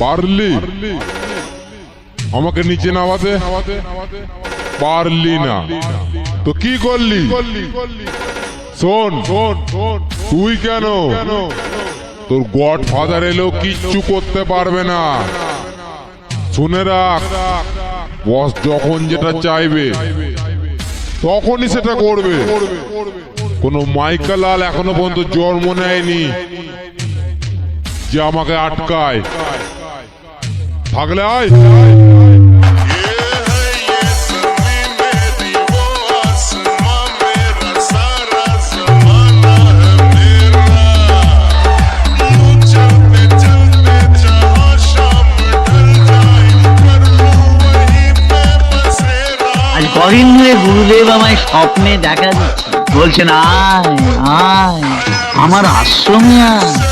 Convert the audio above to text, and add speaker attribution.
Speaker 1: পারলি? আমাকে নিচে নামাতে? পারলি না। তো কি করলি? শোন, তুই কেন? তোর গড ফাদার এলেও কিচ্ছু করতে পারবে না। শুনে রাখ, বস যখন যেটা চাইবে, তখনই সেটা করবে। কোনো মাইকেলাল এখনও পর্যন্ত জন্ম নেয়নি। যে আমাকে আটকায়। ভাগলে আয়।
Speaker 2: কদিন ধরে গুরুদেব আমায় স্বপ্নে দেখা দিচ্ছে। বলছেন, আয় আয়, আমার আশ্রমে আয়।